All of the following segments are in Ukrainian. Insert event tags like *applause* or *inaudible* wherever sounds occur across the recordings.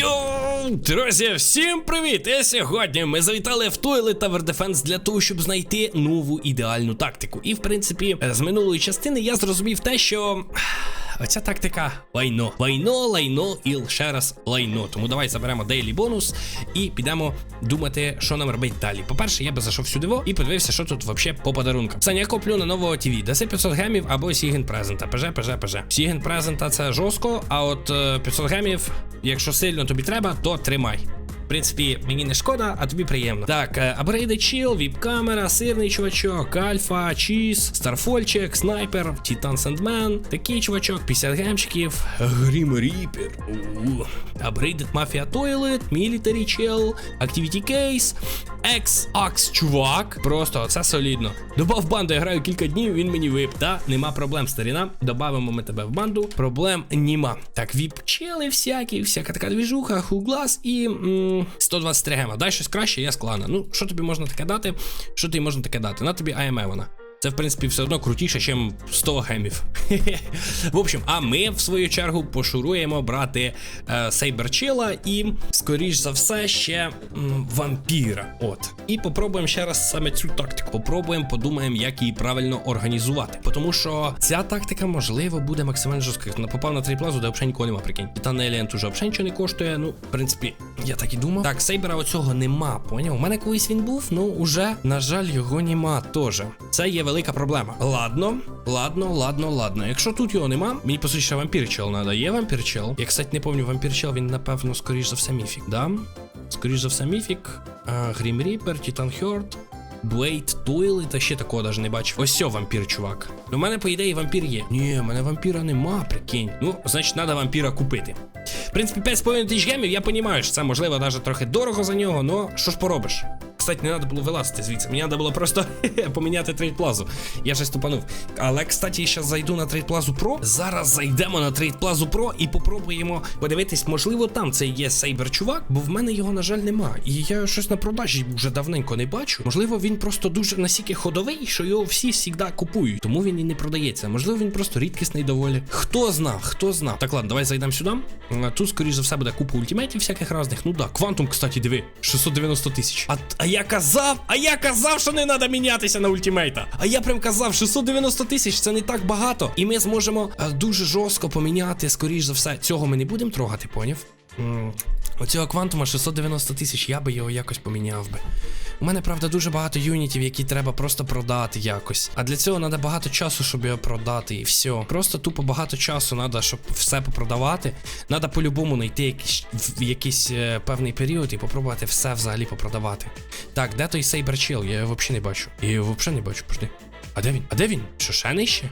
Йоу, друзі, всім привіт! І сьогодні ми завітали в Toilet Tower Defense для того, щоб знайти нову ідеальну тактику. І в принципі, з минулої частини я зрозумів те, що. Оця тактика лайно. Лайно, лайно і ще раз лайно. Тому давай заберемо дейлі бонус і підемо думати, що нам робити далі. По-перше, я би зайшов сюди і подивився, що тут взагалі по подарункам. Саня, я коплю на нового ТВ. Даси 500 гемів або Сіген Презента. ПЖ, ПЖ, ПЖ. Сіген Презента це жорстко, а от е, 500 гемів, якщо сильно тобі треба, то тримай. В принципі, мені не шкода, а тобі приємно. Так, апгрейди чіл, віп-камера, сирний чувачок, альфа, чіз, старфольчик, снайпер, Титан Сендмен, такий чувачок, 50 гемчиків, Грім Ріпер, апгрейдед Мафія Тойлет, Мілітарі чел, Activity Case, Екс Акс чувак. Просто це солідно. Добав банду, я граю кілька днів, він мені вип. Та нема проблем, старіна. Добавимо ми тебе в банду. Проблем нема. Так, віп чели всякі, всяка така двіжуха, хуглас і. М 123 гема. Дай щось краще, я склана. Ну, що тобі можна таке дати? Що тобі можна таке дати? На тобі АМЕ вона. Це, в принципі, все одно крутіше, ніж 100 гемів. *laughs* в общем, а ми, в свою чергу, пошуруємо брати е, Сейберчила і, скоріш за все, ще м, вампіра. От. І попробуємо ще раз саме цю тактику. Попробуємо, подумаємо, як її правильно організувати. Тому що ця тактика, можливо, буде максимально жорсткою. Попав на трейплазу, де взагалі нікого нема, прикинь. Титан Еліант уже взагалі нічого не коштує. Ну, в принципі, я так і думав. Так, Сейбера оцього нема, поняв? У мене колись він був, ну уже, на жаль, його нема теж. Це є велика проблема. Ладно, ладно, ладно, ладно. Якщо тут його нема, мені по суті ще вампір-чел надо. Є вампір-чел. Я, кстати, не пам'ятаю, вампір-чел, він, напевно, скоріш за все, міфік, да? Скоріш за все, міфік. Грім Ріпер, Титан Хьорд. Блейд, Тойли, та ще такого даже не бачив. Ось сьо вампір, чувак. У мене, по ідеї, вампір є. Ні, у мене вампіра нема, прикинь. Ну, значить, треба вампіра купити. В принципі, 5,5 тисяч гемів, я розумію, що це можливо навіть трохи дорого за нього, но що ж поробиш? Кстати, не треба було вилазити звідси. Мені треба було просто *laughs* поміняти трейдплазу. Я щось тупанув. Але, кстати, я зараз зайду на трейдплазу Pro. Зараз зайдемо на трейдплазу Pro і попробуємо подивитись, можливо, там це є сейбер чувак, бо в мене його, на жаль, нема. І я щось на продажі вже давненько не бачу. Можливо, він просто дуже настільки ходовий, що його всі завжди купують. Тому він і не продається. Можливо, він просто рідкісний доволі. Хто зна, хто зна. Так, ладно, давай зайдемо сюди. Тут, скоріш за все, буде купа ультимейтів всяких разних. Ну да, квантум, кстати, диви, 690 тисяч. А я казав, а я казав, що не треба мінятися на ультимейта. А я прям казав, 690 тисяч це не так багато. І ми зможемо а, дуже жорстко поміняти, скоріш за все. Цього ми не будемо трогати, поняв? Оцього квантума 690 тисяч, я би його якось поміняв би. У мене, правда, дуже багато юнітів, які треба просто продати якось. А для цього треба багато часу, щоб його продати, і все. Просто тупо багато часу треба, щоб все попродавати. Треба по-любому знайти якийсь, якийсь е, певний період і попробувати все взагалі попродавати. Так, де той Сейбер Chill? Я його взагалі не бачу. Я його взагалі не бачу, пожди. А де він? А де він? Що ще нижче?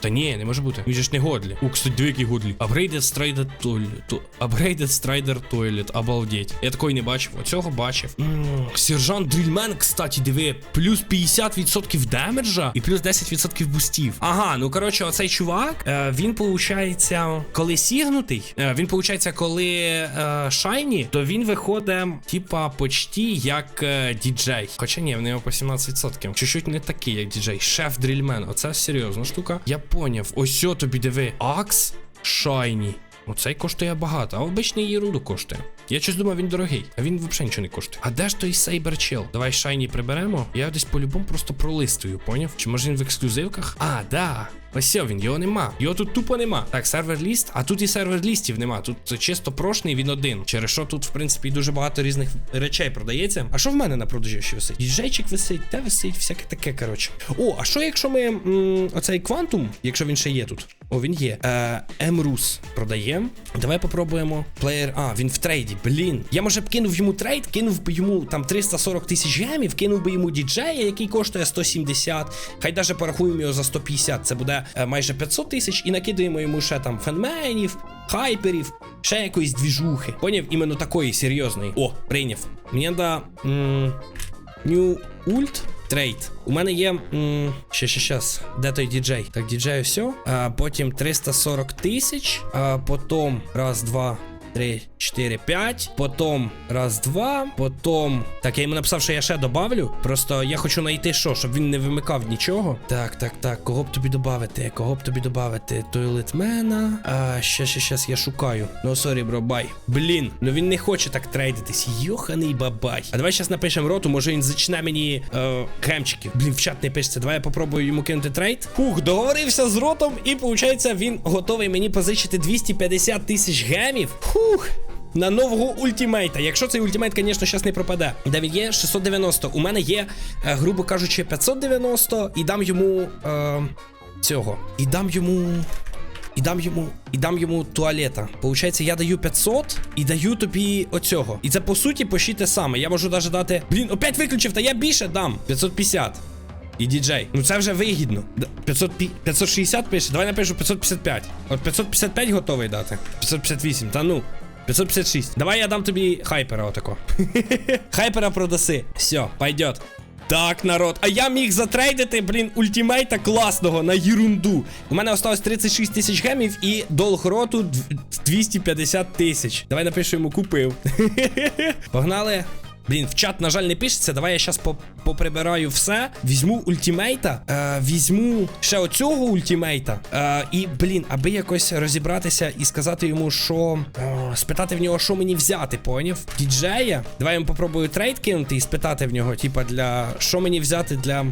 Та ні, не може бути. Він же ж не годлі. У, кстати, дві які годлі. Upgraded Strider Toilet. Upgraded Strider Toilet. Обалдеть. Я такої не бачив. Оцього бачив. М, Сержант Дрільмен, кстати, диви. Плюс 50% демеджа і плюс 10% бустів. Ага, ну коротше, оцей чувак, е, він получається, коли сігнутий, е, він получається, коли е, шайні, то він виходить, типа, почти як е, діджей. Хоча ні, в нього по 17%. Чуть-чуть не такий, як діджей. Шеф Дрільмен. Оце серйозна штука. Я поняв. Ось тобі диви. Акс Шайні. Оцей коштує багато, а обичний єруду коштує. Я щось думав, він дорогий, а він взагалі нічого не коштує. А де ж той Сейбер Чел? Давай шайні приберемо. Я десь по-любому просто пролистую, поняв? Чи може він в ексклюзивках? А, да. Ось він, його нема. Його тут тупо нема. Так, сервер ліст, а тут і сервер лістів нема. Тут чисто прошний він один. Через що тут, в принципі, дуже багато різних речей продається. А що в мене на продажі ще висить? Діджейчик висить, те висить, всяке таке, коротше. О, а що якщо ми м, оцей квантум, якщо він ще є тут? О, він є. Емрус продаємо. Давай попробуємо. Плеєр. А, він в трейді. Блін. Я може б кинув йому трейд, кинув би йому там 340 тисяч гемів, кинув би йому діджея, який коштує 170. Хай даже порахуємо його за 150. Це буде е, майже 500 тисяч, і накидаємо йому ще там фенменів, хайперів, ще якоїсь двіжухи. Поняв? Іменно такої серйозної. О, прийняв. Мені да. New Ult. Trade. У мене є. Ще, ще, щас. Де той діджей? Так, діджей все. А, потім 340 тисяч. А потім. Раз, два. Три, чотири, п'ять. Потім раз, два. Потім. Так, я йому написав, що я ще добавлю. Просто я хочу знайти що, щоб він не вимикав нічого. Так, так, так. Кого б тобі додати? Кого б тобі додати? Тойлетмена. А, ще, ще, щас я шукаю. Ну, сорі, бро, бай. Блін, ну він не хоче так трейдитись. Йоханий бабай. А давай зараз напишемо роту, може він зачне мені е, гемчиків. Блін, в чат не пишеться. Давай я попробую йому кинути трейд. Хух, договорився з ротом, і виходить, він готовий мені позичити 250 тисяч гемів. Хух. На нового ультимейта. Якщо цей ультимейт, звісно, зараз не пропаде. Де є? 690. У мене є, е, грубо кажучи, 590 і дам йому е, цього. І дам йому. І дам йому, і дам йому туалета. Получається, я даю 500 і даю тобі оцього. І це по суті почти те саме. Я можу навіть дати. Блін, опять виключив, та я більше дам. 550. І діджей. Ну це вже вигідно. 500, 560 пише, давай напишу 555. От 555 готовий дати. 558, та ну. 556. Давай я дам тобі хайпера отако. *laughs* хайпера продаси. Все, пойдет. Так, народ. А я міг затрейдити, блін, ультимейта класного на ерунду. У мене осталось 36 тисяч гемів і долг роту 250 тисяч. Давай напишу йому купив. *laughs* Погнали. Блін, в чат, на жаль, не пишеться. Давай я зараз поприбираю все. Візьму ультимейта, е, візьму ще оцього ультимейта. Е, і, блін, аби якось розібратися і сказати йому, що. Е, спитати в нього, що мені взяти, поняв? Діджея. Давай я попробую трейд кинути і спитати в нього, типа, для що мені взяти для.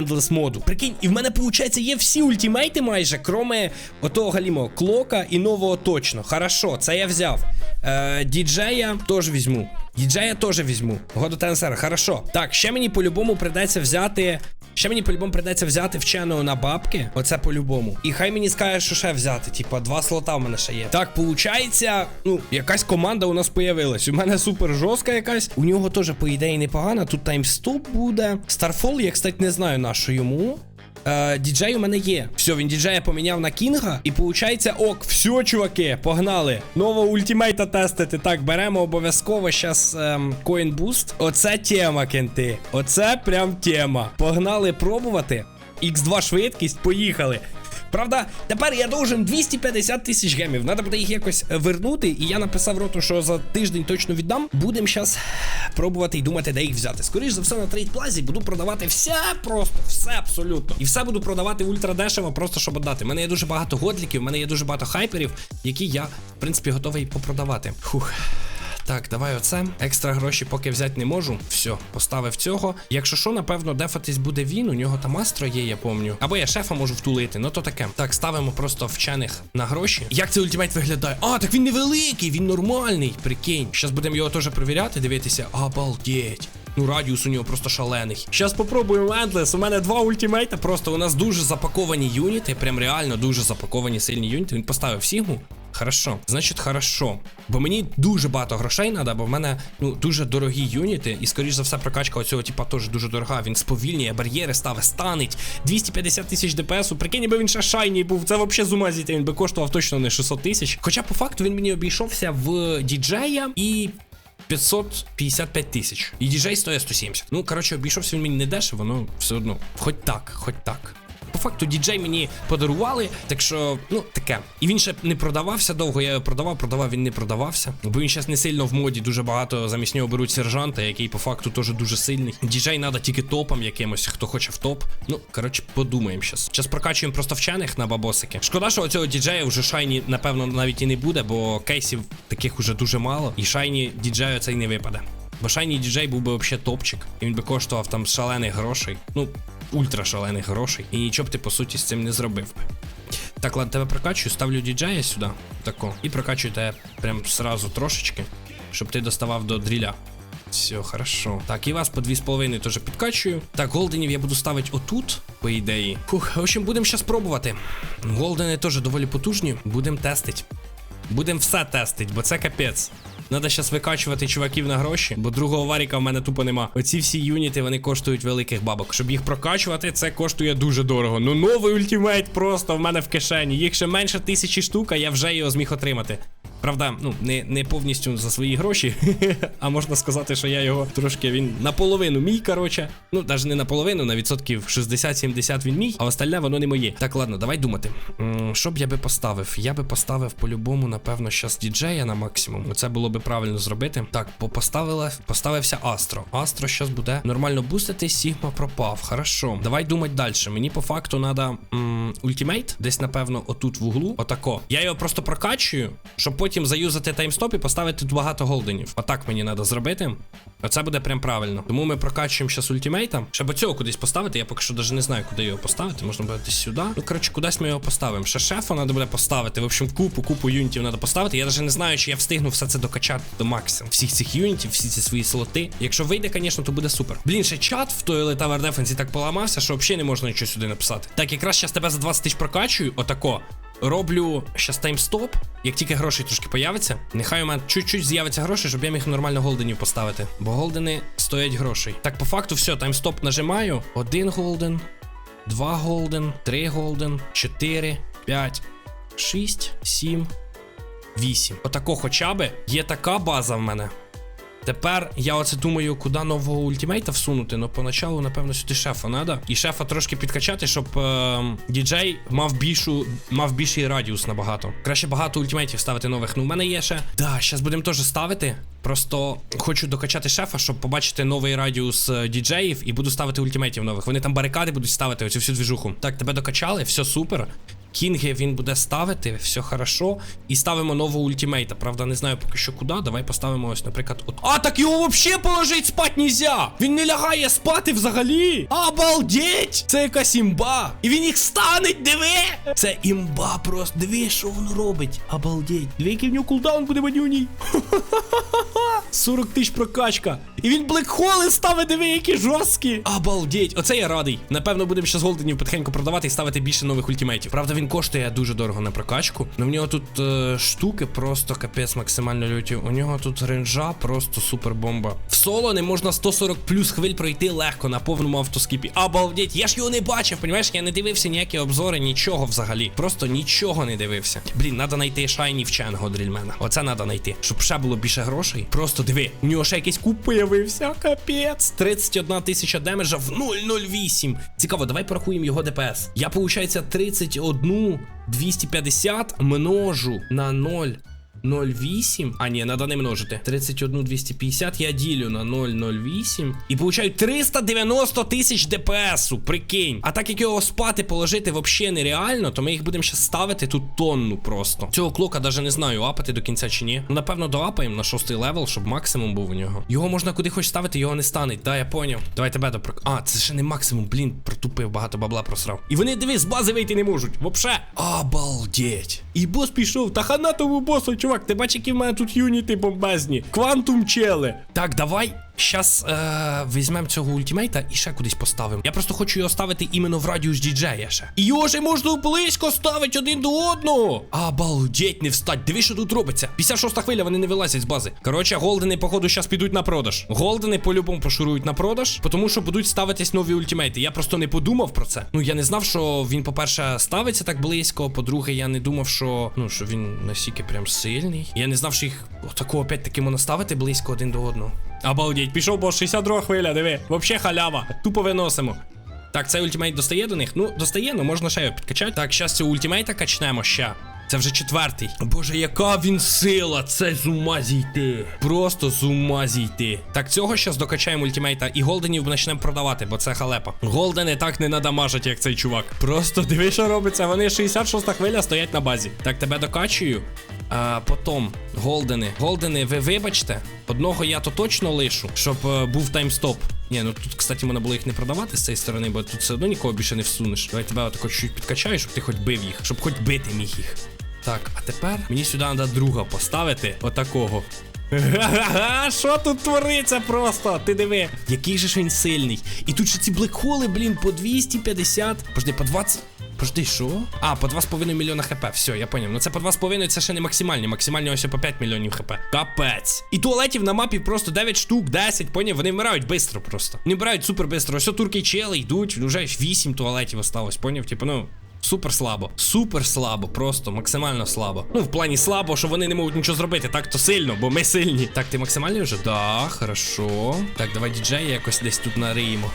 Endless моду. Прикинь, і в мене, виходить, є всі ультимейти майже, кроме отого галімо, клока і нового точно. Хорошо, це я взяв. Е, діджея теж візьму. Діджея теж візьму. Годотенсера, хорошо. Так, ще мені по-любому придеться взяти. Ще мені по-любому придеться взяти вченого на бабки. Оце по-любому. І хай мені скаже, що ще взяти. Типа, два слота в мене ще є. Так, получається, ну, якась команда у нас появилась. У мене супер жорстка якась. У нього теж, по ідеї, непогана. Тут таймстоп буде. Старфол, я, кстати, не знаю, на що йому. Е, діджей у мене є. Все, він діджея поміняв на Кінга. І виходить, ок, все, чуваки, погнали. Нового ультимейта тестити. Так, беремо обов'язково зараз ем, буст. Оце тема, кенти. Оце прям тема. Погнали пробувати. X2 швидкість, поїхали. Правда, тепер я должен 250 тисяч гемів. Надо буде їх якось е, вернути. І я написав роту, що за тиждень точно віддам. Будемо зараз пробувати і думати, де їх взяти. Скоріше за все, на трейдплазі буду продавати все просто, все абсолютно. І все буду продавати ультра дешево, просто щоб отдати. У мене є дуже багато годліків, у мене є дуже багато хайперів, які я, в принципі, готовий попродавати. Хух. Так, давай оце. Екстра гроші поки взяти не можу. Все, поставив цього. Якщо що, напевно, дефатись буде він, у нього там астро є, я помню. Або я шефа можу втулити, ну то таке. Так, ставимо просто вчених на гроші. Як цей ультимейт виглядає? А, так він невеликий, він нормальний. Прикинь. Щас будемо його теж перевіряти, дивитися. Обалдеть. Ну, радіус у нього просто шалений. Щас попробуємо Ендлес. У мене два ультимейта. Просто у нас дуже запаковані юніти. Прям реально дуже запаковані сильні юніти. Він поставив Сігму. Хорошо, значить, хорошо. Бо мені дуже багато грошей треба, бо в мене ну дуже дорогі юніти, і скоріш за все прокачка оцього типа теж дуже дорога. Він сповільнює, бар'єри ставить, станить. 250 тисяч ДПСу. Прикинь, якби він ще шайній був. Це взагалі з Він би коштував точно не 600 тисяч. Хоча по факту він мені обійшовся в діджея і. 555 тисяч. І діджей стоїть 170. Ну, коротше, обійшовся він мені не дешево, воно все одно. Хоч так, хоч так. По факту діджей мені подарували, так що, ну, таке. І він ще не продавався довго, я його продавав, продавав, він не продавався. Бо він зараз не сильно в моді, дуже багато замість нього беруть сержанта, який по факту теж дуже сильний. Діджей треба тільки топом якимось, хто хоче в топ. Ну, коротше, подумаємо щас. Зараз прокачуємо просто вчених на бабосики. Шкода, що оцього діджея вже шайні, напевно, навіть і не буде, бо кейсів таких уже дуже мало. І шайні діджею цей не випаде. Бо шайні діджей був би взагалі топчик. І він би коштував там шалених грошей. Ну, ультра шалених грошей. І нічого б ти по суті з цим не зробив би. Так, ладно, тебе прокачую, ставлю діджея сюди. Тако. І прокачую тебе прям сразу трошечки, щоб ти доставав до дріля. Все, хорошо. Так, і вас по 2,5 теж підкачую. Так, голденів я буду ставити отут, по ідеї. Фух, в общем, будемо зараз пробувати. Голдени теж доволі потужні. Будемо тестити. Будемо все тестить, бо це капець. Надо зараз викачувати чуваків на гроші, бо другого варіка в мене тупо нема. Оці всі юніти вони коштують великих бабок. Щоб їх прокачувати, це коштує дуже дорого. Ну новий ультимейт просто в мене в кишені. Їх ще менше тисячі штук, а я вже його зміг отримати. Правда, ну не, не повністю за свої гроші, *laughs* а можна сказати, що я його трошки він наполовину мій, короче. Ну, навіть не наполовину, на відсотків 60-70 він мій, а остальне воно не моє. Так, ладно, давай думати. Що б я би поставив? Я би поставив по-любому, напевно, щас діджея на максимум. Це було би правильно зробити. Так, по- поставила, поставився Астро. Астро щас буде нормально бустити, Сігма пропав. Хорошо. Давай думати далі. Мені по факту треба ультимейт, десь, напевно, отут в углу. Отако. Я його просто прокачую, щоб потім заюзати таймстоп і поставити багато голденів. Отак мені треба зробити. Оце буде прям правильно. Тому ми прокачуємо зараз ультимейта. Щоб цього кудись поставити. Я поки що навіть не знаю, куди його поставити. Можна буде десь сюди. Ну, коротше, кудись ми його поставимо. Ще шефа треба буде поставити. В общем, купу, купу юнітів треба поставити. Я навіть не знаю, чи я встигну все це докачати до максимуму. Всіх цих юнітів, всі ці свої слоти. Якщо вийде, звісно, то буде супер. Блін, ще чат в той Tower Defense так поламався, що взагалі не можна нічого сюди написати. Так, якраз зараз тебе за 20 тисяч прокачую. Отако. Роблю щас таймстоп. Як тільки грошей трошки появиться, нехай у мене чуть-чуть з'явиться грошей, щоб я міг нормально голденів поставити. Бо голдени стоять грошей. Так, по факту, все, таймстоп нажимаю. Один голден, два голден, три голден, чотири, п'ять, шість, сім, вісім. Отако хоча би є така база в мене. Тепер я оце думаю, куди нового ультимейта всунути. Ну поначалу, напевно, сюди шефа треба. І шефа трошки підкачати, щоб е, діджей мав більшу, мав більший радіус набагато. Краще багато ультимейтів ставити нових. Ну, в мене є ще. Да, зараз будемо теж ставити. Просто хочу докачати шефа, щоб побачити новий радіус е, діджеїв і буду ставити ультимейтів нових. Вони там барикади будуть ставити, оцю всю двіжуху. Так, тебе докачали, все супер. Кінги він буде ставити, все хорошо. І ставимо нового ультимейта. Правда, не знаю поки що куди. Давай поставимо ось, наприклад, от. А, так його взагалі положить спати нельзя! Він не лягає спати взагалі! Обалдеть! Це якась імба! І він їх станеть, диви! Це імба просто. Диви, що воно робить. Обалдеть. Диви, який в нього кулдаун буде манюній. 40 *laughs* тисяч прокачка. І він блекхоли ставить, диви, які жорсткі. Обалдеть. Оце я радий. Напевно, будемо ще з голденів потихеньку продавати і ставити більше нових ультимейтів. Правда, він коштує дуже дорого на прокачку. Ну в нього тут е, штуки просто капець максимально люті. У нього тут ренджа просто супер бомба. В соло не можна 140 плюс хвиль пройти легко на повному автоскіпі. Обалдеть, я ж його не бачив, понімаєш? Я не дивився ніякі обзори, нічого взагалі. Просто нічого не дивився. Блін, треба знайти шайні в Ченго дрільмена. Оце треба знайти. Щоб ще було більше грошей. Просто диви, у нього ще якийсь куб появився. Капець. 31 тисяча демеджа в 008. Цікаво, давай порахуємо його ДПС. Я, виходить, 31 250 множу на 0. 0,8. А, ні, надо не множити. 31 250 я ділю на 0,08. І получаю 390 тисяч ДПСу. Прикинь. А так як його спати положити взагалі нереально, то ми їх будемо ще ставити тут тонну просто. Цього клока даже не знаю, апати до кінця чи ні. Ну, напевно, доапаємо на шостий левел, щоб максимум був у нього. Його можна куди хоч ставити, його не стане. Да, я поняв. Давай тебе до А, це ще не максимум, блін, протупив, багато бабла просрав. І вони диви, з бази вийти не можуть. Вообще. Обалдеть. І бос пішов. Та хана тому босу, чувак, ти бачиш, які в мене тут юніти бомбезні. Квантум чели. Так, давай. Щас е, візьмемо цього ультимейта і ще кудись поставимо. Я просто хочу його ставити іменно в радіус діджея ще. Його же можна близько ставити один до одного. Обалдеть, не встать. Диви, що тут робиться. 56 хвиля, вони не вилазять з бази. Коротше, голдени, походу, щас підуть на продаж. Голдени по-любому пошурують на продаж, тому що будуть ставитись нові ультимейти. Я просто не подумав про це. Ну я не знав, що він, по-перше, ставиться так близько. По-друге, я не думав, що ну що він настільки прям сильний. Я не знав, що їх отако опять таки можна ставити близько один до одного. Обалдеть, пішов, бо 62 хвиля, диви. Вообще халява. Тупо виносимо. Так, цей ультимейт достає до них? Ну, достає, ну можна ще його підкачати. Так, щас цього ультимейта качнемо ще. Це вже четвертий. Боже, яка він сила! Це з ума зійти. Просто з ума зійти. Так, цього щас докачаємо ультимейта і голденів почнемо продавати, бо це халепа. Голдени так не надамажать, як цей чувак. Просто диви, що робиться. Вони 66 хвиля стоять на базі. Так, тебе докачую. А потім голдени. Голдени, ви вибачте. Одного я то точно лишу, щоб е, був таймстоп. Ні, ну тут, кстати, можна було їх не продавати з цієї сторони, бо тут все одно нікого більше не всунеш. Давай тебе отако чуть підкачаю, щоб ти хоч бив їх, щоб хоч бити міг їх. Так, а тепер мені сюди треба друга поставити. Отакого. Га-га-га, що тут твориться просто? Ти диви, який же ж він сильний. І тут ще ці блекхоли, блін, по 250. Пожди, по 20. Пожди, що? А, по 2,5 мільйона хп. Все, я поняв. Ну це по 2,5 це ще не максимальні. Максимальні ось по 5 мільйонів хп. Капець. І туалетів на мапі просто 9 штук, 10, поняв? Вони вмирають швидко просто. Вони вмирають супер швидко. Ось турки чели йдуть, вже 8 туалетів осталось, поняв? Типу, ну. Супер слабо. Супер слабо, просто максимально слабо. Ну, в плані слабо, що вони не можуть нічого зробити. Так то сильно, бо ми сильні. Так, ти максимальний вже? Да, хорошо. Так, давай діджея якось десь тут нариємо.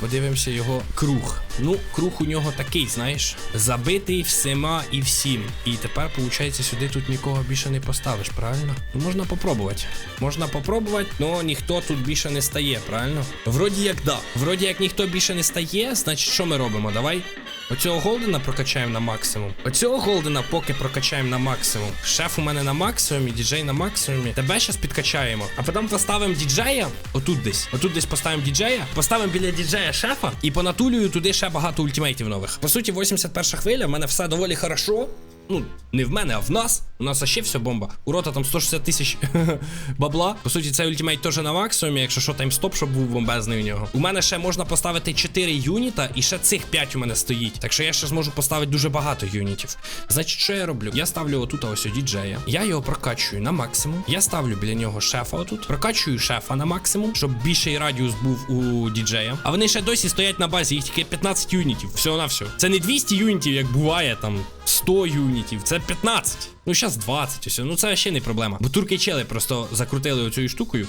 Подивимося його круг. Ну, круг у нього такий, знаєш, забитий всіма і всім. І тепер, виходить, сюди тут нікого більше не поставиш, правильно? Ну, можна попробувати. Можна попробувати, але ніхто тут більше не стає, правильно? Вроді як да. Вроді як ніхто більше не стає, значить, що ми робимо? Давай. Оцього голдена прокачаємо на максимум. Оцього голдена поки прокачаємо на максимум. Шеф у мене на максимумі, діджей на максимумі. Тебе щас підкачаємо. А потім поставимо діджея. Отут десь. Отут десь поставимо діджея. Поставимо біля діджея шефа і понатулюю туди ще багато ультимейтів нових. По суті, 81 хвиля, в мене все доволі хорошо. Ну, не в мене, а в нас. У нас ще все бомба. У рота там 160 тисяч *laughs* бабла. По суті, цей ультимейт теж на максимумі, якщо що, таймстоп, щоб був бомбезний у нього. У мене ще можна поставити 4 юніта, і ще цих 5 у мене стоїть. Так що я ще зможу поставити дуже багато юнітів. Значить, що я роблю? Я ставлю отут ось у діджея. Я його прокачую на максимум. Я ставлю біля нього шефа отут. Прокачую шефа на максимум, щоб більший радіус був у діджея. А вони ще досі стоять на базі, їх тільки 15 юнітів. Всього на все. Це не 200 юнітів, як буває там 100 юнітів. Це 15. Ну, зараз 20 ось. Ну це ще не проблема. Бо турки чели просто закрутили оцю штукою.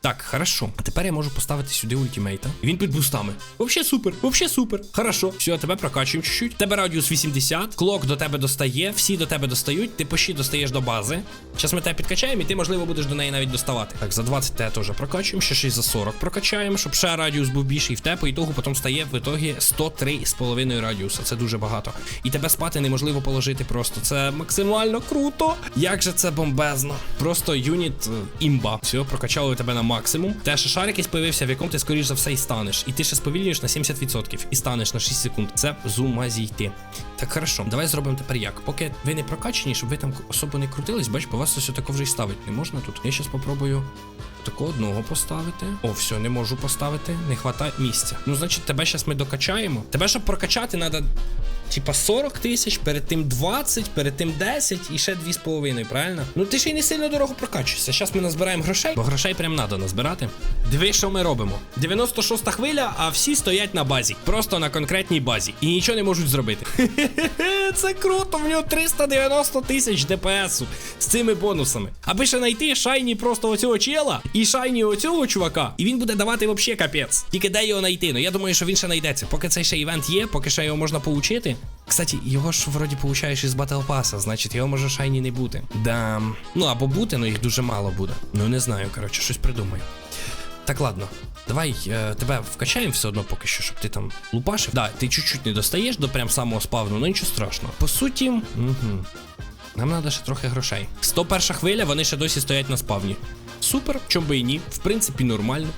Так, хорошо. А тепер я можу поставити сюди ультимейта. І він під бустами. Вообще супер, вообще супер. Хорошо. Все, тебе прокачуємо чуть-чуть. Тебе радіус 80, клок до тебе достає, всі до тебе достають, ти пощі достаєш до бази. Зараз ми тебе підкачаємо, і ти, можливо, будеш до неї навіть доставати. Так, за 20 тебе теж прокачуємо, ще 6 за 40 прокачаємо, щоб ще радіус був більший в тебе, по ітогу потім стає в ітогі 103,5 радіуса. Це дуже багато. І тебе спати неможливо положити просто. Це максимально круто. Як же це бомбезно. Просто юніт е, імба. Все, прокачали тебе на максимум. Те, що шар якийсь появився, в якому ти, скоріш за все, і станеш. І ти ще сповільнюєш на 70% і станеш на 6 секунд. Це з ума зійти. Так, хорошо, давай зробимо тепер як. Поки ви не прокачені, щоб ви там особо не крутились, бач, по вас ось тако вже і ставити не можна тут. Я зараз попробую. Такого одного поставити. О, все, не можу поставити. Не хватає місця. Ну, значить, тебе зараз ми докачаємо. Тебе, щоб прокачати, треба. Типа 40 тисяч, перед тим 20, перед тим 10 і ще 2,5, правильно? Ну ти ще й не сильно дорого прокачуєшся. Зараз ми назбираємо грошей, бо грошей прям треба назбирати. Диви, що ми робимо. 96 хвиля, а всі стоять на базі. Просто на конкретній базі. І нічого не можуть зробити. *laughs* Це круто, в нього 390 тисяч ДПСу з цими бонусами. Аби ще знайти шайні просто оцього чела і шайні оцього чувака. І він буде давати вообще капець. Тільки де його знайти? Ну я думаю, що він ще знайдеться. Поки цей ще івент є, поки ще його можна получити. Кстати, його ж вроді получаєш із Battle Pass, значить його може шайні не бути. Да. Ну або бути, ну їх дуже мало буде. Ну не знаю, коротше, щось придумаю. Так, ладно. Давай е, тебе вкачаємо все одно поки що, щоб ти там лупашив. Да, ти чуть-чуть не достаєш до прям самого спавну, ну нічого страшного. По суті, угу. нам треба ще трохи грошей. 101 хвиля, вони ще досі стоять на спавні. Супер, чом би і ні. В принципі, нормально.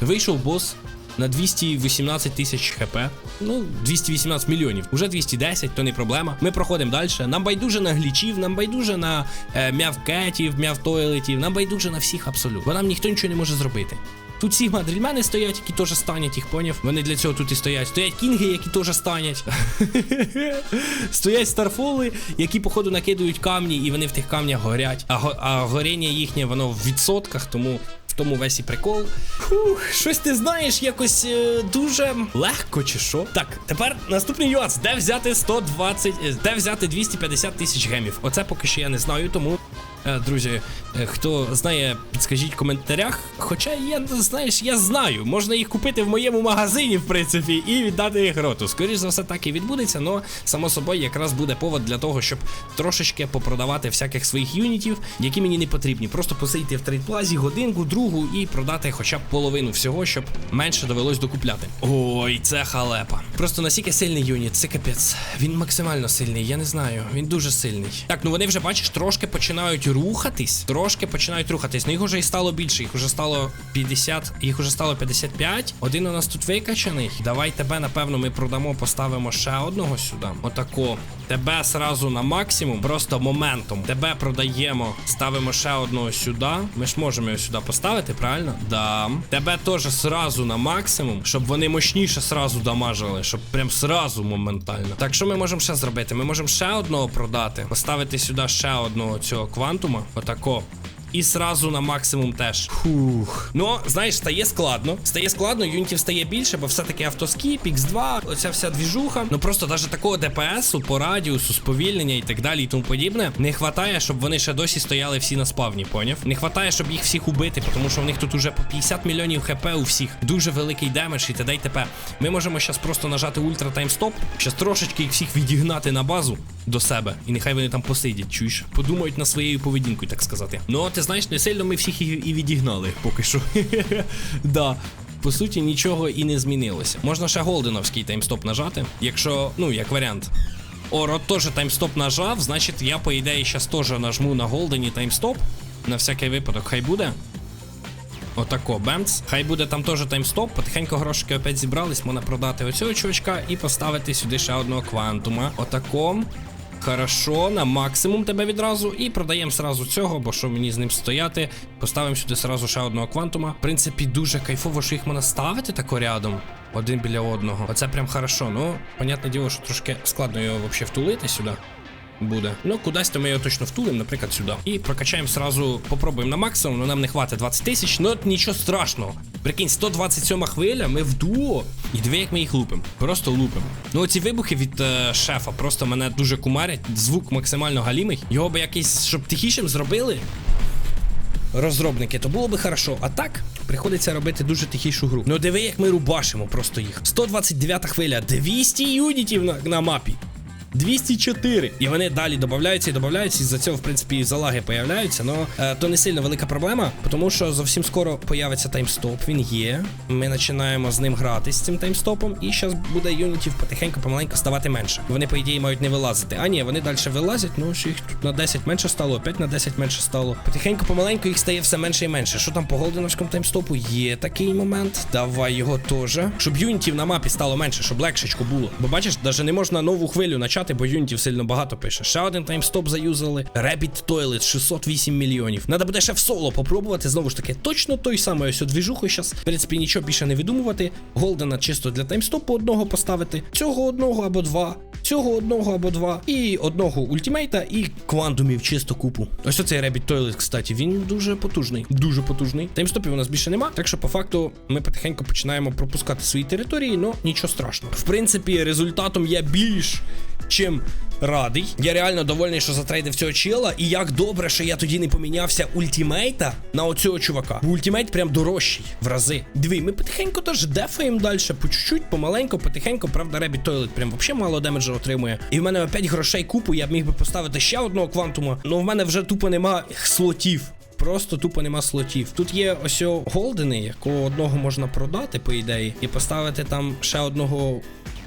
Вийшов бос на 218 тисяч хп. Ну, 218 мільйонів. Уже 210, то не проблема. Ми проходимо далі. Нам байдуже на глічів, нам байдуже на е, м'явкетів, м'явтойлетів, нам байдуже на всіх абсолютно. Бо нам ніхто нічого не може зробити. Тут сігма дрільмени стоять, які теж станять, їх поняв. Вони для цього тут і стоять. Стоять кінги, які теж станять. *laughs* стоять старфоли, які, походу, накидують камні, і вони в тих камнях горять. А, го- а горіння їхнє, воно в відсотках, тому. Тому весь і прикол. Фух, щось ти знаєш якось е, дуже легко чи що. Так, тепер наступний нюанс. Де взяти 120, е, де взяти 250 тисяч гемів? Оце поки що я не знаю, тому. Е, Друзі, е, хто знає, підскажіть в коментарях. Хоча я знаєш, я знаю, можна їх купити в моєму магазині, в принципі, і віддати їх роту. Скоріше за все, так і відбудеться, але само собою якраз буде повод для того, щоб трошечки попродавати всяких своїх юнітів, які мені не потрібні. Просто посидіти в трейдплазі годинку, другу і продати хоча б половину всього, щоб менше довелось докупляти. Ой, це халепа. Просто настільки сильний юніт, це капець. Він максимально сильний, я не знаю. Він дуже сильний. Так, ну вони вже бачиш, трошки починають рухатись. Трошки починають рухатись. Ну їх уже і стало більше, їх уже стало 50, їх уже стало 55. Один у нас тут викачаний. Давай тебе, напевно, ми продамо, поставимо ще одного сюди. Отако. Тебе сразу на максимум, просто моментом. Тебе продаємо, ставимо ще одного сюди. Ми ж можемо його сюди поставити, правильно? Да. Тебе теж сразу на максимум, щоб вони мощніше сразу дамажили, щоб прям сразу моментально. Так, що ми можемо ще зробити? Ми можемо ще одного продати, поставити сюди ще одного цього квантума. Отако. І сразу на максимум теж. Фух. Ну, знаєш, стає складно. Стає складно, юнітів стає більше, бо все-таки автоскіп, X2, оця вся двіжуха. Ну просто навіть такого ДПСу по радіусу, сповільнення і так далі, і тому подібне. Не хватає, щоб вони ще досі стояли всі на спавні, поняв? Не хватає, щоб їх всіх убити, тому що в них тут уже по 50 мільйонів хп у всіх. Дуже великий демедж і т.д. і т.п. Ми можемо зараз просто нажати ультра таймстоп, зараз трошечки їх всіх відігнати на базу до себе. І нехай вони там посидять, чуєш? Подумають на своєю поведінкою, так сказати. Ну, ти знаєш, не сильно ми всіх і, відігнали поки що. *laughs* да. По суті, нічого і не змінилося. Можна ще голденовський таймстоп нажати, якщо, ну, як варіант. О, рот теж таймстоп нажав, значить я, по ідеї, зараз теж нажму на голдені таймстоп. На всякий випадок, хай буде. Отако, бемц. Хай буде там теж таймстоп. Потихеньку грошики опять зібрались, можна продати оцього чувачка і поставити сюди ще одного квантума. Отако. Хорошо, на максимум тебе відразу. І продаємо сразу цього, бо що мені з ним стояти. Поставимо сюди сразу ще одного квантума. В принципі, дуже кайфово, що їх можна ставити тако рядом. Один біля одного. Оце прям хорошо. Ну, понятне діло, що трошки складно його взагалі втулити сюди. Буде. Ну, кудись то ми його точно втулимо, наприклад, сюди. І прокачаємо сразу, попробуємо на максимум, але нам не хватить 20 тисяч, ну от нічого страшного. Прикинь, 127 хвиля, ми в дуо. І диви, як ми їх лупимо. Просто лупимо. Ну, оці вибухи від е, шефа просто мене дуже кумарять. Звук максимально галімий. Його би якийсь, щоб тихішим зробили. Розробники, то було би хорошо. А так приходиться робити дуже тихішу гру. Ну диви, як ми рубашимо просто їх. 129 хвиля, 200 юнітів на, на мапі. 204. І вони далі додаються і додаються, і за цього, в принципі, і залаги появляються. Но е, то не сильно велика проблема, тому що зовсім скоро появиться таймстоп. Він є. Ми починаємо з ним грати з цим таймстопом, і зараз буде юнітів потихеньку, помаленьку ставати менше. Вони, по ідеї, мають не вилазити. А ні, вони далі вилазять. Ну що їх тут на 10 менше стало, опять на 10 менше стало. Потихеньку, помаленьку їх стає все менше і менше. Що там по голденовському таймстопу? Є такий момент. Давай його теж. Щоб юнітів на мапі стало менше, щоб легшечко було. Бо бачиш, навіть не можна нову хвилю начати, бо юнітів сильно багато пише. Ще один таймстоп заюзали. Rabbit Toilet 608 мільйонів. Надо буде ще в соло попробувати. Знову ж таки, точно той самий ось двіжуху зараз. В принципі, нічого більше не видумувати. Голдена чисто для таймстопу одного поставити. Цього одного або два. Цього одного або два. І одного ультимейта, і квантумів чисто купу. Ось оцей Rabbit Toilet, кстати, він дуже потужний. Дуже потужний. Таймстопів у нас більше нема. Так що, по факту, ми потихеньку починаємо пропускати свої території, але нічого страшного. В принципі, результатом я більш чим радий. Я реально довольний, що затрейдив цього чела. І як добре, що я тоді не помінявся ультимейта на оцього чувака. Ультимейт прям дорожчий в рази. Дві, ми потихеньку теж дефаємо далі, по чуть-чуть, помаленьку, потихеньку. Правда, Ребі Тойлет прям взагалі мало демеджа отримує. І в мене опять грошей купу, я б міг би поставити ще одного квантума. але в мене вже тупо нема слотів. Просто тупо нема слотів. Тут є ось голдени, якого одного можна продати, по ідеї, і поставити там ще одного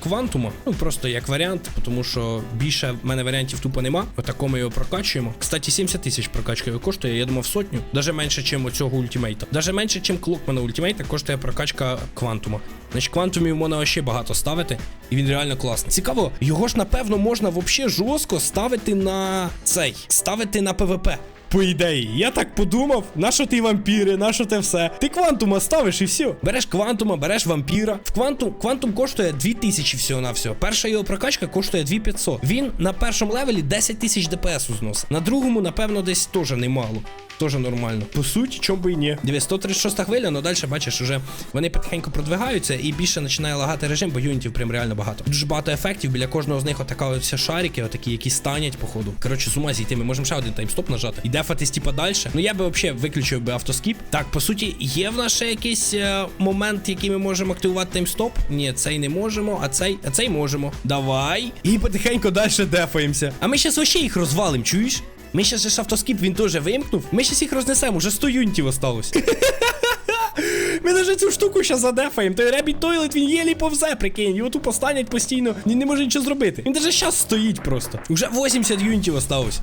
квантума. Ну просто як варіант, тому що більше в мене варіантів тупо нема. Отако ми його прокачуємо. Кстати, 70 тисяч прокачка його коштує, я думав сотню. Даже менше, чим оцього ультимейта. Даже менше, чим клокмана ультимейта, коштує прокачка квантума. Значить, квантумів можна ще багато ставити, і він реально класний. Цікаво, його ж напевно можна взагалі жорстко ставити на цей, ставити на ПВП. По ідеї, я так подумав, на що ти вампіри, на що те все. Ти квантума ставиш і все. Береш квантума, береш вампіра. В квантум квантум коштує 2000 всього на всього. Перша його прокачка коштує 2500. Він на першому левелі 10 тисяч ДПС зносить. На другому, напевно, десь теж немало. Тоже нормально. По суті, чому би і ні. Дивись, 136 хвиля, але далі бачиш, уже вони потихеньку продвигаються і більше починає лагати режим, бо юнітів прям реально багато. Дуже багато ефектів. Біля кожного з них отака ось шарики, отакі, які станять, походу. Коротше, з ума зійти. Ми можемо ще один таймстоп нажати. Дефатись типа далі. Ну я би взагалі виключив би автоскіп. Так, по суті, є в нас ще якийсь е, момент, який ми можемо активувати таймстоп. Ні, цей не можемо, а цей, а цей можемо. Давай. І потихеньку далі дефаємося. А ми зараз вообще їх розвалим, чуєш? Ми ще ж автоскіп він теж вимкнув. Ми щас їх рознесемо, уже 100 юнітів осталось. *laughs* Ми даже цю штуку ще задефаємо. Той Ребіт Тойлет, він єлі повзе, прикинь. Його тупо станять постійно. Він не може нічого зробити. Він даже щас стоїть просто. Уже 80 юнітів осталось.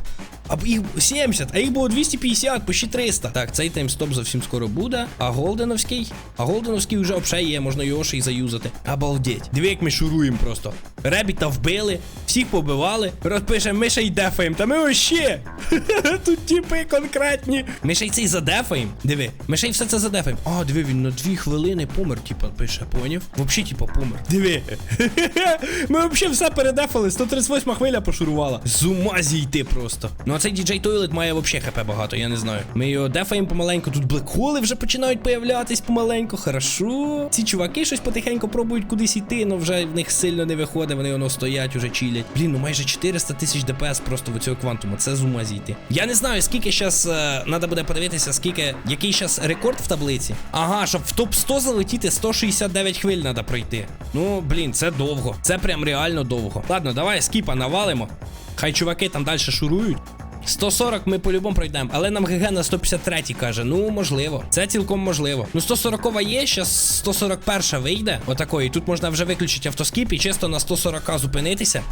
А їх 70, а їх було 250, почти 300. Так, цей таймстоп зовсім скоро буде. А голденовський? А голденовський вже взагалі є, можна його ще й заюзати. Обалдеть. Диви, як ми шуруємо просто. Ребіта вбили, всіх побивали. Розпишемо, ми ще й дефаємо. Та ми вообще. *laughs* Тут типи конкретні. Ми ще й цей задефаємо. Диви, ми ще й все це задефаємо. А, диви, він на дві хвилини помер, типа, пише, поняв? Вообще, типа, помер. Диви. *laughs* Ми вообще все передефали. 138 хвиля пошурувала. З ума зійти просто. Ну Ну а цей DJ Toilet має вообще хп багато, я не знаю. Ми його дефаємо помаленьку. Тут блекхоли вже починають появлятись помаленьку. Хорошо. Ці чуваки щось потихеньку пробують кудись іти, але вже в них сильно не виходить, вони воно стоять, уже чилять. Блін, ну майже 400 тисяч ДПС просто в цього квантуму. Це з ума зійти. Я не знаю, скільки зараз е, треба буде подивитися, скільки, який зараз рекорд в таблиці. Ага, щоб в топ 100 залетіти, 169 хвиль треба пройти. Ну, блін, це довго. Це прям реально довго. Ладно, давай скіпа навалимо. Хай чуваки там далі шурують. 140 ми по-любому пройдемо, але нам ГГ на 153 каже. Ну, можливо. Це цілком можливо. Ну, 140 є, зараз 141 вийде. Отакої. Тут можна вже виключити автоскіп і чисто на 140 зупинитися.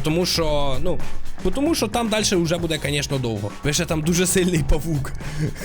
Тому що, ну, тому що там далі вже буде, звісно, довго. Ви ще там дуже сильний павук.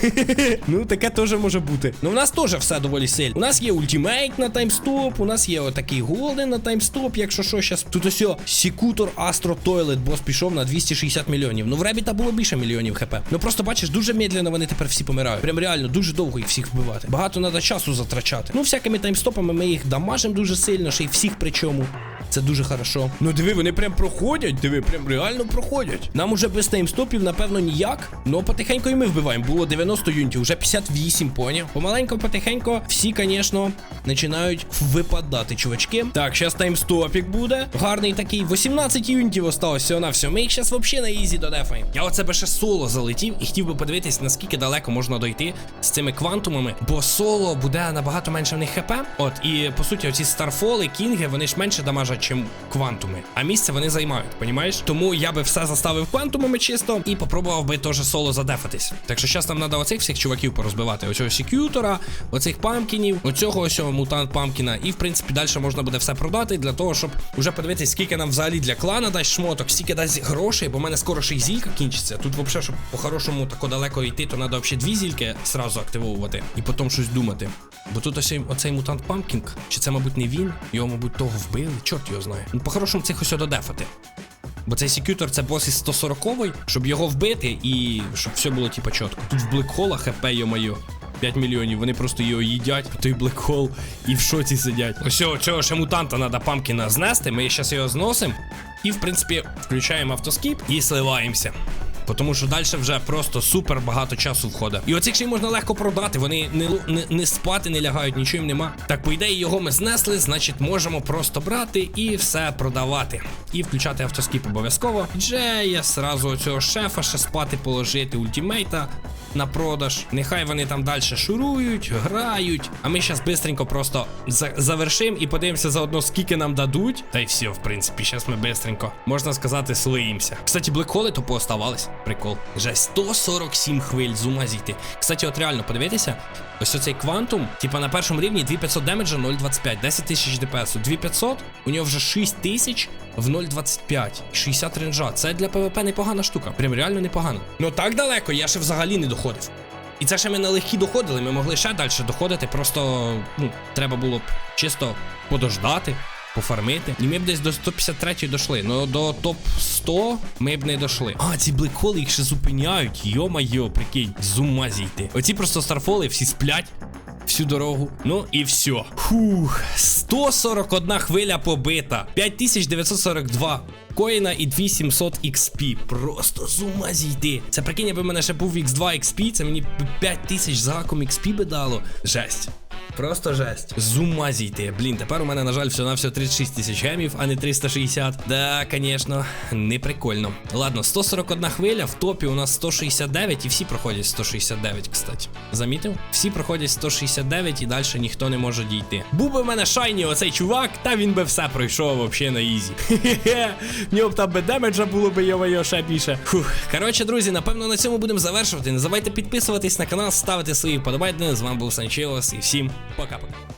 *laughs* ну, таке теж може бути. Ну, у нас теж все доволі сильно. У нас є ультимейт на таймстоп, у нас є отакий голден на таймстоп, якщо що, зараз. Тут ось о, Секутор Астро Тойлет, бос пішов на 260 мільйонів. Ну, в Ребіта було більше мільйонів хп. Ну просто бачиш, дуже медленно вони тепер всі помирають. Прям реально дуже довго їх всіх вбивати. Багато треба часу затрачати. Ну, всякими таймстопами ми їх дамажимо дуже сильно, ще й всіх причому. Це дуже хорошо. Ну диви, вони прям проходять, диви, прям реально проходять. Нам уже без таймстопів, напевно, ніяк. Ну потихеньку і ми вбиваємо. Було 90 юнітів, вже 58, поняв. Помаленько, потихенько, всі, звісно, починають випадати, чувачки. Так, зараз таймстопік буде. Гарний такий. 18 юнітів осталось всього на все. Ми їх зараз взагалі на ізі додефаємо. Я оце би ще соло залетів і хотів би подивитись, наскільки далеко можна дойти з цими квантумами. Бо соло буде набагато менше в них хп. От, і по суті, оці старфоли, кінги, вони ж менше дамажать, чим квантуми. А місце вони займають, понімаєш? Тому я би все заставив квантумами чисто і попробував би теж соло задефатись. Так що зараз нам треба оцих всіх чуваків порозбивати. Оцього секютора, оцих памкінів, оцього ось мутант памкіна. І в принципі далі можна буде все продати для того, щоб уже подивитись, скільки нам взагалі для клана дасть шмоток, скільки дасть грошей, бо в мене скоро ще й зілька кінчиться. Тут взагалі, щоб по-хорошому тако далеко йти, то треба взагалі дві зільки сразу активовувати і потім щось думати. Бо тут ось оцей мутант Памкінг, чи це, мабуть, не він, його, мабуть, того вбили, чорт його знає. Ну, по-хорошому цих ось додефати. Бо цей секютор це бос із 140-й, щоб його вбити і щоб все було типа чітко. Тут в блекхола хп, йо-моє. 5 мільйонів, вони просто його їдять, той блекхол, і в шоці сидять. Ось цього, ще мутанта треба памкіна знести. Ми зараз його зносимо. І, в принципі, включаємо автоскіп і сливаємося. Тому що далі вже просто супер багато часу входить. І оцих ще й можна легко продати. Вони не, не, не спати не лягають, нічого їм нема. Так, по ідеї, його ми знесли, значить, можемо просто брати і все продавати. І включати автоскіп обов'язково. Джея, сразу цього шефа ще спати положити, ультімейта на продаж. Нехай вони там далі шурують, грають. А ми зараз бистренько просто за завершимо і подивимося заодно, скільки нам дадуть. Та й все, в принципі, зараз ми бистренько, можна сказати, слиїмося. Кстати, блекхоли то пооставались. Прикол. Вже 147 хвиль з ума зійти. Кстати, от реально подивитися. Ось оцей квантум, типа на першому рівні 2500 демеджа 0,25, 10 тисяч ДПС. 2500, у нього вже 6 тисяч в 0,25, 60 ренджа. Це для ПВП непогана штука. Прям реально непогано. Ну так далеко я ще взагалі не доходив. І це ще ми на легкі доходили, ми могли ще далі доходити, просто ну, треба було б чисто подождати, пофармити. І ми б десь до 153 дійшли. Ну до топ 100 ми б не дійшли. А, ці блекхоли їх ще зупиняють. Йо-майо, прикинь, з ума зійти. Оці просто старфоли всі сплять. Всю дорогу. Ну і все. Фух, 141 хвиля побита. 5942 коїна і 2700 XP. Просто з ума зійти. Це прикинь, аби в мене ще був X2 XP, це мені 5000 за гаком XP би дало. Жесть. Просто жесть. З ума зійти. Блін, тепер у мене, на жаль, всього на всього 36 тисяч гемів, а не 360. Да, звісно, не прикольно. Ладно, 141 хвиля, в топі у нас 169, і всі проходять 169, кстати. Замітив? Всі проходять 169 і далі ніхто не може дійти. Був би в мене шайні оцей чувак, та він би все пройшов вообще на ізі. Хе-хе. В нього б там би демеджа було би його ще більше. Фух. Коротше, друзі, напевно, на цьому будемо завершувати. Не забувайте підписуватись на канал, ставити свої вподобайки. З вами був Санчелос і всім пока-пока.